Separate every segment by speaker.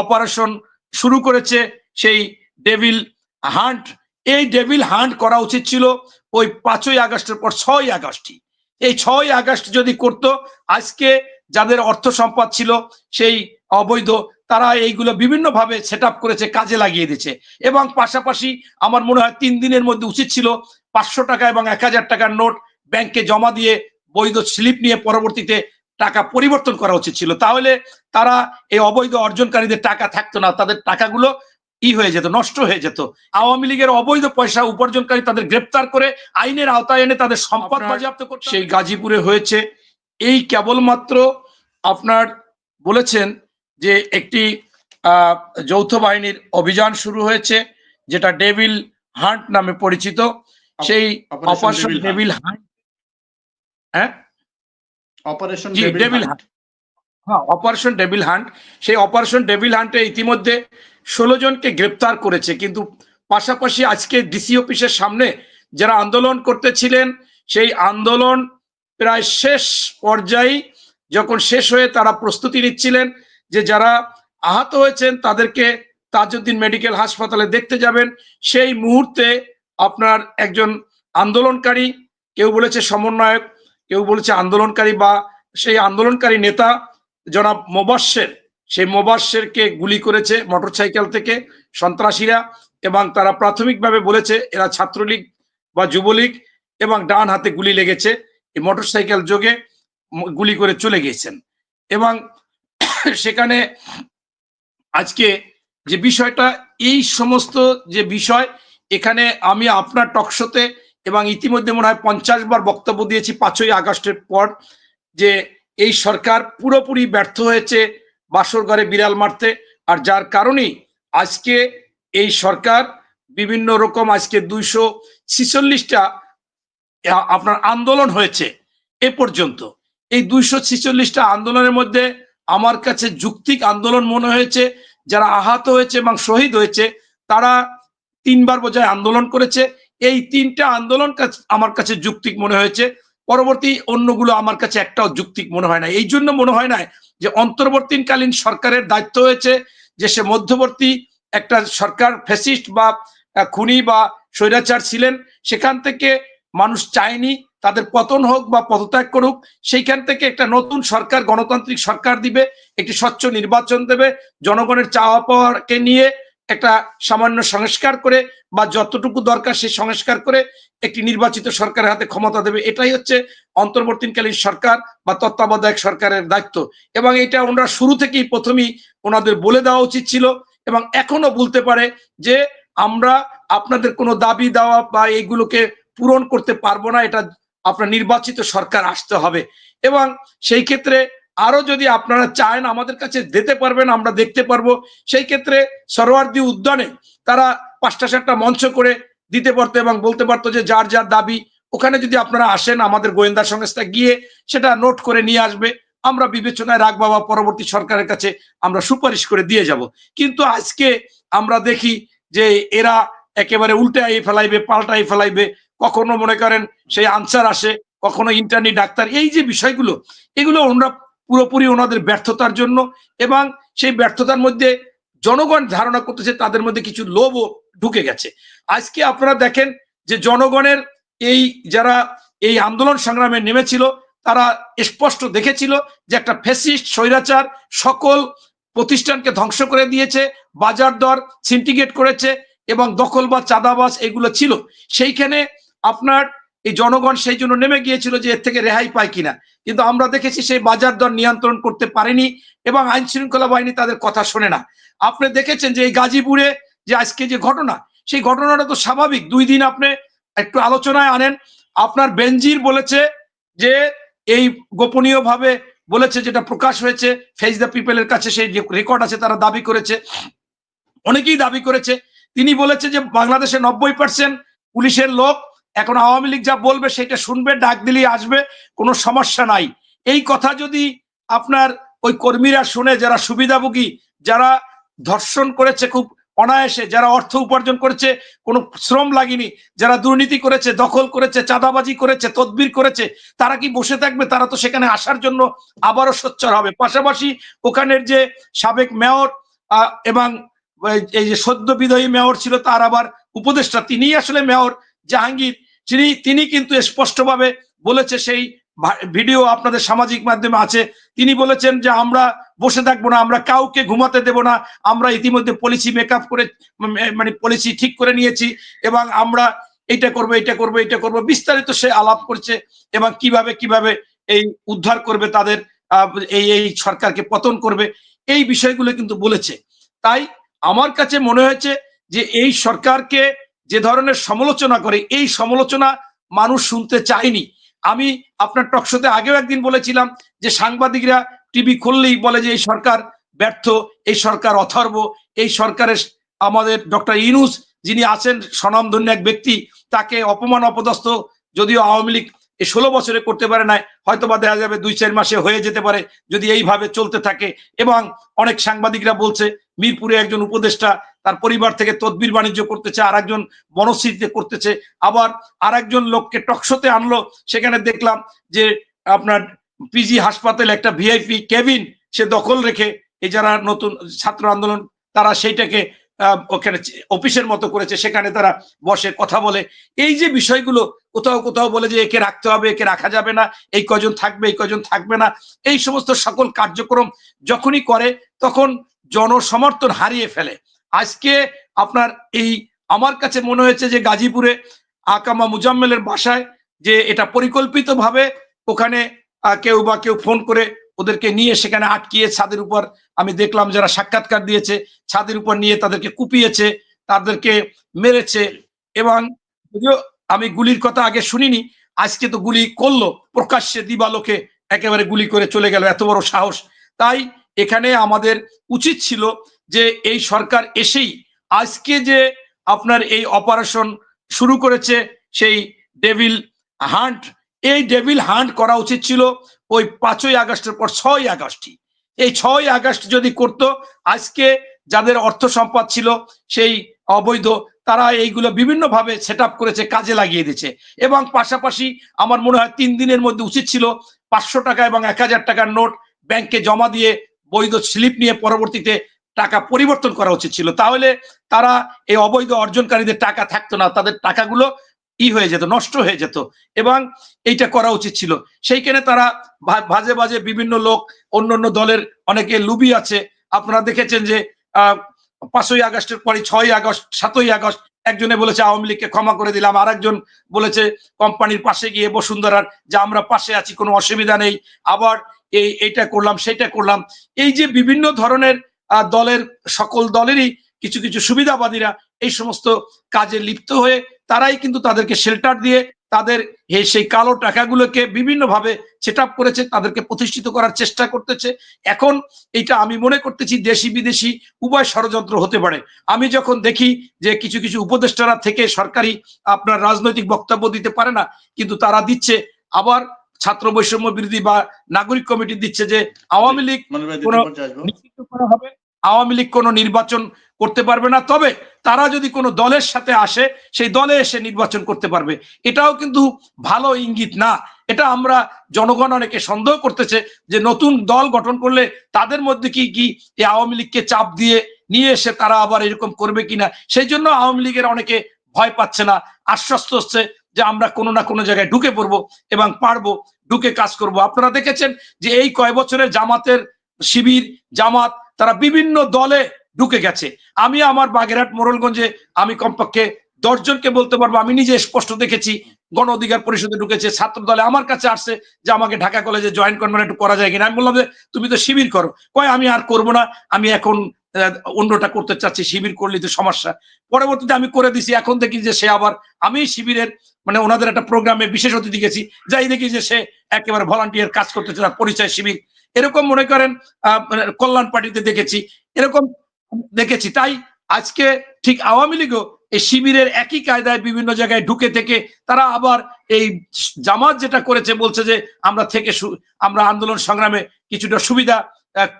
Speaker 1: Operation শুরু করেছে সেই ডেভিল হান্ট এই ডেভিল হান্ট করা উচিত ছিল ওই পাঁচই আগস্টের পর ছয় আগস্টই। এই ছয় আগস্ট যদি করত, আজকে যাদের অর্থ সম্পদ ছিল সেই অবৈধ, তারা এইগুলো বিভিন্নভাবে সেট করেছে, কাজে লাগিয়ে দিয়েছে। এবং পাশাপাশি আমার মনে হয় তিন দিনের মধ্যে উচিত ছিল পাঁচশো টাকা এবং এক হাজার টাকার নোট ব্যাংকে জমা দিয়ে বৈধ স্লিপ নিয়ে পরবর্তীতে টাকা পরিবর্তন করা উচিত ছিল। তাহলে তারা এই অবৈধ অর্জনকারীদের টাকা থাকতো না তাদের টাকাগুলো ই হয়ে যেত নষ্ট হয়ে যেত। আওয়ামী লীগের অবৈধ পয়সা উপার্জনকারী তাদের গ্রেপ্তার করে আইনের আওতায় এনে তাদের সম্পদ বাজেয়াপ্ত করতে সেই গাজীপুরে হয়েছে। এই কেবলমাত্র আপনার বলেছেন যে একটি আহ, যৌথ বাহিনীর অভিযান শুরু হয়েছে যেটা ডেভিল হান্ট নামে পরিচিত। সেই অপারেশন ডেভিল হান্ট হ্যাঁ?
Speaker 2: অপারেশন
Speaker 1: ডেভিল হান্ট হ্যাঁ অপারেশন ডেভিল হান্ট সেই অপারেশন ডেভিল হান্টে ইতিমধ্যে ষোলো জনকে গ্রেপ্তার করেছে। কিন্তু পাশাপাশি আজকে ডিসি অফিসের সামনে যারা আন্দোলন করতেছিলেন সেই আন্দোলন প্রায় শেষ পর্যায়ে যখন শেষ হয়ে তারা প্রস্তুতি নিচ্ছিলেন যে যারা আহত হয়েছেন তাদেরকে তাজউদ্দিন মেডিকেল হাসপাতালে দেখতে যাবেন। সেই মুহূর্তে আপনার একজন আন্দোলনকারী কেউ বলেছে সমন্বয়ক কেউ বলেছে আন্দোলনকারী বা সেই আন্দোলনকারী নেতা জনাব মোবাশ্বের সেই মোবাশ্বেরকে গুলি করেছে মোটরসাইকেল থেকে সন্ত্রাসীরা এবং তারা প্রাথমিকভাবে বলেছে এরা ছাত্রলীগ বা যুবলীগ এবং ডান হাতে গুলি লেগেছে, এই মোটরসাইকেল যোগে গুলি করে চলে গিয়েছেন। এবং সেখানে আজকে যে বিষয়টা, এই সমস্ত যে বিষয়, এখানে আমি আপনার টকশোতে এবং ইতিমধ্যে মনে হয় পঞ্চাশ বার বক্তব্য দিয়েছি পাঁচই আগস্টের পর যে এই সরকার পুরোপুরি ব্যর্থ হয়েছে বাসর ঘরে বিড়াল মারতে। আর যার কারণেই আজকে এই সরকার বিভিন্ন রকম আজকে দুইশো ছিচল্লিশটা আপনার আন্দোলন হয়েছে এ পর্যন্ত। এই দুইশো ছিচল্লিশটা আন্দোলনের মধ্যে আমার কাছে যুক্তিক আন্দোলন মনে হয়েছে, যারা আহত হয়েছে এবং শহীদ হয়েছে, তারা তিনবার বোঝায় আন্দোলন করেছে। এই তিনটা আন্দোলন আমার কাছে যুক্তিক মনে হয়েছে। পরবর্তী অন্যগুলো আমার কাছে একটাও যুক্তিক মনে হয় না এই জন্য মনে হয় না যে অন্তর্বর্তীকালীন সরকারের দায়িত্ব হয়েছে যে সে মধ্যবর্তী একটা সরকার ফেসিস্ট বা খুনি বা স্বৈরাচার ছিলেন, সেখান থেকে মানুষ চায়নি তাদের পতন হোক বা পদত্যাগ করুক, সেইখান থেকে একটা নতুন সরকার, গণতান্ত্রিক সরকার দিবে, একটি স্বচ্ছ নির্বাচন দেবে, জনগণের চাওয়া পাওয়াকে নিয়ে একটা সামান্য সংস্কার করে বা যতটুকু দরকার সেই সংস্কার করে একটি নির্বাচিত সরকারের হাতে ক্ষমতা দেবে। এটাই হচ্ছে অন্তর্বর্তীকালীন সরকার বা তত্ত্বাবধায়ক সরকারের দায়িত্ব। এবং এটা ওনারা শুরু থেকেই প্রথমেই ওনাদের বলে দেওয়া উচিত ছিল এবং এখনও বলতে পারে যে আমরা আপনাদের কোনো দাবি দেওয়া বা এইগুলোকে পূরণ করতে পারব না, এটা আপনার নির্বাচিত সরকার আসতে হবে। এবং সেই ক্ষেত্রে আরও যদি আপনারা চান আমাদের কাছে দিতে পারবেন, আমরা দেখতে পারব। সেই ক্ষেত্রে সরোয়ার্দি উদ্যানে তারা পাঁচটা সাতটা মঞ্চ করে দিতে পারতো এবং বলতে পারতো যে যার যার দাবি, ওখানে যদি আপনারা আসেন আমাদের গোয়েন্দা সংস্থা গিয়ে সেটা নোট করে নিয়ে আসবে। আমরা বিবেচনায় রাখব বা পরবর্তী সরকারের কাছে আমরা সুপারিশ করে দিয়ে যাব। কিন্তু আজকে আমরা দেখি যে এরা একেবারে উল্টাই ফেলাইবে, পাল্টাই ফেলাইবে, কখনো মনে করেন সেই আনসার আসে, কখনো ইন্টারনি ডাক্তার, এই যে বিষয়গুলো, এগুলো ওনারা পুরোপুরি ওনাদের ব্যর্থতার জন্য এবং সেই ব্যর্থতার মধ্যে জনগণ ধারণা করতেছে তাদের মধ্যে কিছু লোভও ঢুকে গেছে। আজকে আপনারা দেখেন যে জনগণের এই যারা এই আন্দোলন সংগ্রামে নেমেছিল, তারা স্পষ্ট দেখেছিল যে একটা ফেসিস্ট স্বৈরাচার সকল প্রতিষ্ঠানকে ধ্বংস করে দিয়েছে, বাজার দর সিন্ডিকেট করেছে এবং দখল বা চাঁদাবাস এগুলো ছিল। সেইখানে আপনার এই জনগণ সেই জন্য নেমে গিয়েছিল যে এর থেকে রেহাই পায় কিনা। কিন্তু আমরা দেখেছি সেই বাজার দর নিয়ন্ত্রণ করতে পারেনি এবং আইন শৃঙ্খলা বাহিনী তাদের কথা শোনে না। আপনি দেখেছেন যে এই গাজীপুরে যে আজকে যে ঘটনা, সেই ঘটনাটা তো স্বাভাবিক। দুই দিন আপনি একটু আলোচনায় আনেন। আপনার বেনজির বলেছে যে এই গোপনীয় ভাবে বলেছে যেটা প্রকাশ হয়েছে ফেস দ্য পিপলের কাছে সেই রেকর্ড আছে তারা দাবি করেছে। অনেকেই দাবি করেছে। তিনি বলেছে যে বাংলাদেশে নব্বই পার্সেন্ট পুলিশের লোক এখন আওয়ামী লীগ যা বলবে সেটা শুনবে, ডাক দিলেই আসবে, কোনো সমস্যা নাই। এই কথা যদি আপনার ওই কর্মীরা শুনে, যারা সুবিধাভোগী, যারা ধর্ষণ করেছে খুব অনায়াসে, যারা অর্থ উপার্জন করেছে, কোনো শ্রম লাগেনি, যারা দুর্নীতি করেছে, দখল করেছে, চাঁদাবাজি করেছে, তদবির করেছে, তারা কি বসে থাকবে? তারা তো সেখানে আসার জন্য আবারও সোচ্চার হবে। পাশাপাশি ওখানের যে সাবেক মেয়র এবং এই- যে সদ্য বিদায়ী মেয়র ছিল, তার আবার উপদেষ্টা তিনি আসলে মেয়র। জাহাঙ্গীর তিনি তিনি কিন্তু স্পষ্টভাবে বলেছে সেই ভিডিও আপনাদের সামাজিক মাধ্যমে আছে। তিনি বলেছেন যে, আমরা বসে থাকব না, আমরা কাউকে ঘুমাতে দেব না, আমরা ইতিমধ্যে পলিসি মেকআপ করে মানে পলিসি ঠিক করে নিয়েছি এবং আমরা এটা করব এটা করব এটা করব। বিস্তারিত সে আলাপ করছে এবং কীভাবে কীভাবে এই উদ্ধার করবে তাদের এই এই সরকারকে পতন করবে, এই বিষয়গুলো কিন্তু বলেছে। তাই আমার কাছে মনে হয়েছে যে, এই সরকারকে যে ধরনের সমালোচনা করে, এই সমালোচনা মানুষ শুনতে চায়নি। আমি আপনার টকশোতে আগেও একদিন বলেছিলাম যে সাংবাদিকরা টিভি খুললেই বলে যে, এই সরকার ব্যর্থ, এই সরকার অথর্ব, এই সরকারের আমাদের ডক্টর ইনুস যিনি আছেন, স্বনামধন্য এক ব্যক্তি, তাকে অপমান অপদস্থ যদিও আওয়ামী লীগ এই ষোলো বছরে করতে পারে না হয়তো বা দেখা যাবে দুই চার মাসে হয়ে যেতে পারে যদি এইভাবে চলতে থাকে। এবং অনেক সাংবাদিকরা বলছে, মিরপুরে একজন উপদেষ্টা তার পরিবার থেকে তদবির বাণিজ্য করতেছে আর একজন বনশ্রীতে করতেছে। আবার আর একজন লোককে টকশোতে আনলো। সেখানে দেখলাম যে আপনার পিজি হাসপাতালে একটা ভিআইপি কেবিন সে দখল রেখে এই যারা নতুন ছাত্র আন্দোলন, তারা সেইটাকে ওখানে অফিসের মতো করেছে। সেখানে তারা বসে কথা বলে। এই যে বিষয়গুলো, কোথাও কোথাও বলে যে একে রাখতে হবে, একে রাখা যাবে না, এই কজন থাকবে, এই কজন থাকবে না, এই সমস্ত সকল কার্যক্রম যখনই করে, তখন জনসমর্থন হারিয়ে ফেলে। আজকে আপনার এই আমার কাছে মনে হয়েছে যে গাজীপুরে আকামা মুজাম্মেলের বাসায় যে এটা পরিকল্পিতভাবে ওখানে কেউ বা কেউ ফোন করে ওদেরকে নিয়ে সেখানে আটকিয়ে ছাদের উপর আমি দেখলাম যারা সাক্ষাৎকার দিয়েছে, ছাদের উপর নিয়ে তাদেরকে কুপিয়েছে, তাদেরকে মেরেছে এবং যদিও আমি গুলির কথা আগে শুনিনি, আজকে তো গুলি করল, প্রকাশ্যে দিবালোকে একেবারে গুলি করে চলে গেল, এত বড় সাহস। তাই এখানে আমাদের উচিত ছিল যে এই সরকার এসেই আজকে যে আপনার এই অপারেশন শুরু করেছে, সেই ডেভিল হান্ট, এই ডেভিল হান্ট করা উচিত ছিল ওই পাঁচই আগস্টের পর ছয় আগস্টই। এই ছয় আগস্ট যদি করত, আজকে যাদের অর্থ সম্পদ ছিল সেই অবৈধ, তারা এইগুলো বিভিন্নভাবে সেট করেছে, কাজে লাগিয়ে দিচ্ছে এবং পাশাপাশি আমার মনে হয় তিন দিনের মধ্যে উচিত ছিল পাঁচশো টাকা এবং এক হাজার টাকার নোট ব্যাংকে জমা দিয়ে বৈধ স্লিপ নিয়ে পরবর্তীতে টাকা পরিবর্তন করা উচিত ছিল। তাহলে তারা এই অবৈধ অর্জনকারীদের টাকা থাকতো না, তাদের টাকাগুলো ই হয়ে যেত, নষ্ট হয়ে যেত এবং এইটা করা উচিত ছিল। সেইখানে তারা ভাজে ভাজে বিভিন্ন লোক অন্য অন্য দলের অনেকে লুবি আছে। আপনারা দেখেছেন যে পাঁচই আগস্টের পরে ছয় আগস্ট, সাতই আগস্ট একজনে বলেছে, আওয়ামী লীগকে ক্ষমা করে দিলাম। আর একজন বলেছে, কোম্পানির পাশে গিয়ে বসুন্ধরার যে আমরা পাশে আছি, কোনো অসুবিধা নেই। আবার এই, এইটা করলাম সেটা করলাম। এই যে বিভিন্ন ধরনের দলের সকল দলেরই কিছু কিছু সুবিধাবাদীরা এই সমস্ত কাজে লিপ্ত হয়ে তারাই কিন্তু তাদেরকে শেল্টার দিয়ে তাদের সেই কালো টাকাগুলোকে বিভিন্নভাবে সেট আপ করেছে, তাদেরকে প্রতিষ্ঠিত করার চেষ্টা করতেছে। এখন এইটা আমি মনে করতেছি দেশি বিদেশি উভয় ষড়যন্ত্র হতে পারে। আমি যখন দেখি যে কিছু কিছু উপদেষ্টারা থেকে সরকারি আপনার রাজনৈতিক বক্তব্য দিতে পারে না, কিন্তু তারা দিচ্ছে, আবার ছাত্র বৈষম্য বিরোধী বা নাগরিক কমিটি দিচ্ছে যে আওয়ামী লীগ কোনো- করা হবে আওয়ামী লীগ কোনো নির্বাচন করতে পারবে না। তবে তারা যদি কোনো দলের সাথে আসে সেই দলে এসে নির্বাচন করতে পারবে। এটাও কিন্তু ভালো ইঙ্গিত না। এটা আমরা জনগণ অনেকে সন্দেহ করতেছে যে নতুন দল গঠন করলে তাদের মধ্যে কি কি এই আওয়ামী লীগকে চাপ দিয়ে নিয়ে এসে তারা আবার এরকম করবে কিনা? সেই জন্য আওয়ামী লীগের অনেকে ভয় পাচ্ছে না। আশ্বস্ত হচ্ছে যে আমরা কোনো না কোনো জায়গায় ঢুকে পড়ব এবং পারব, ঢুকে কাজ করব। আপনারা দেখেছেন যে এই কয় বছরের জামাতের শিবির, জামাত, তারা বিভিন্ন দলে ঢুকে গেছে। আমি আমার বাগেরহাট, মোরলগঞ্জে আমি কমপক্ষে দশজনকে বলতে পারব। আমি নিজে স্পষ্ট দেখেছি, গণ অধিকার পরিষদে ঢুকেছে, ছাত্র দলে আমার কাছে আসছে যে আমাকে ঢাকা কলেজে জয়েন করবেন একটু করা যায় কিনা। আমি বললাম যে, তুমি তো শিবির করো। কয়, আমি আর করব না। আমি এখন অন্যটা করতে চাচ্ছি, শিবির করলে তো সমস্যা। পরবর্তীতে আমি করে দিছি। এখন দেখি যে সে আবার আমি শিবিরের মানে ওনাদের একটা প্রোগ্রামে বিশেষ অতিথি গেছি। যাই দেখি যে সে একেবারে ভলান্টিয়ার কাজ করতেছে, তার পরিচয় শিবির। এরকম মনে করেন মানে কল্যাণ পার্টিতে দেখেছি। এরকম দেখেছি। তাই আজকে ঠিক আওয়ামী লীগও এই শিবিরের একই কায়দায় বিভিন্ন জায়গায় ঢুকে থেকে তারা আবার এই জামাত যেটা করেছে, বলছে যে আমরা থেকে আমরা আন্দোলন সংগ্রামে কিছুটা সুবিধা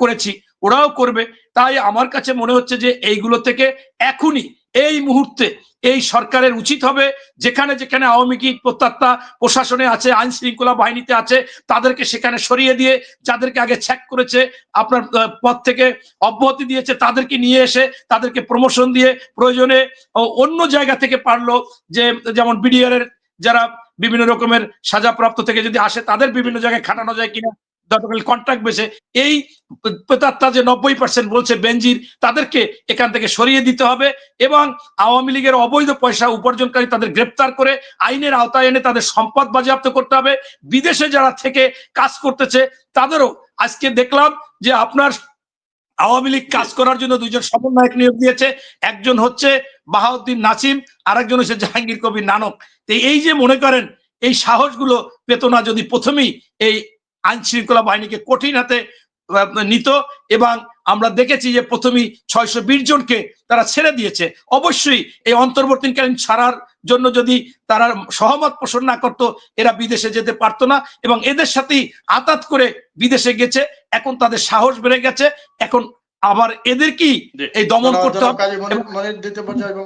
Speaker 1: করেছি, ওরাও করবে। তাই আমার কাছে মনে হচ্ছে যে এইগুলো থেকে এখনই এই মুহূর্তে এই সরকারের উচিত হবে যেখানে যেখানে আওয়ামী লীগ প্রত্যাত্মা প্রশাসনে আছে, আইন শৃঙ্খলা বাহিনীতে আছে, তাদেরকে সেখানে সরিয়ে দিয়ে যাদেরকে আগে চেক করেছে, আপনার পদ থেকে অব্যাহতি দিয়েছে, তাদেরকে নিয়ে এসে তাদেরকে প্রমোশন দিয়ে প্রয়োজনে অন্য জায়গা থেকে পারল যে, যেমন বিডিআর এর যারা বিভিন্ন রকমের সাজাপ্রাপ্ত থেকে যদি আসে, তাদের বিভিন্ন জায়গায় খাটানো যায় কিনা দরকার কন্ট্রাক্ট বেসে এই প্রেতাত্মা যে নব্বই পার্সেন্ট বলছে বেঞ্জির তাদেরকে এখান থেকে সরিয়ে দিতে হবে এবং আওয়ামী লীগের অবৈধ পয়সা উপার্জনকারী তাদের গ্রেপ্তার করে আইনের আওতায় এনে তাদের সম্পদ বাজেয়াপ্ত করতে হবে। বিদেশে যারা থেকে কাজ করতেছে, তাদেরও আজকে দেখলাম যে আপনার আওয়ামী লীগ কাজ করার জন্য দুইজন সমন্বয়ক নিয়োগ দিয়েছে, একজন হচ্ছে বাহাউদ্দিন নাসিম, আরেকজন হচ্ছে জাহাঙ্গীর কবির নানক। এই যে মনে করেন, এই সাহসগুলো পেত না যদি প্রথমেই এই আইন শৃঙ্খলা বাহিনীকে কঠিন হাতে নিত এবং আমরা দেখেছি যে প্রথমেই ছয়শো বিশ জনকে তারা ছেড়ে দিয়েছে। অবশ্যই এই অন্তর্বর্তীকালীন ছাড়ার জন্য যদি তারা সহমত পোষণ না করতো এরা বিদেশে যেতে পারতো না এবং এদের সাথেই আতাত করে বিদেশে গেছে। এখন তাদের সাহস বেড়ে গেছে। এখন আবার এদের কি এই দমন করতে হবে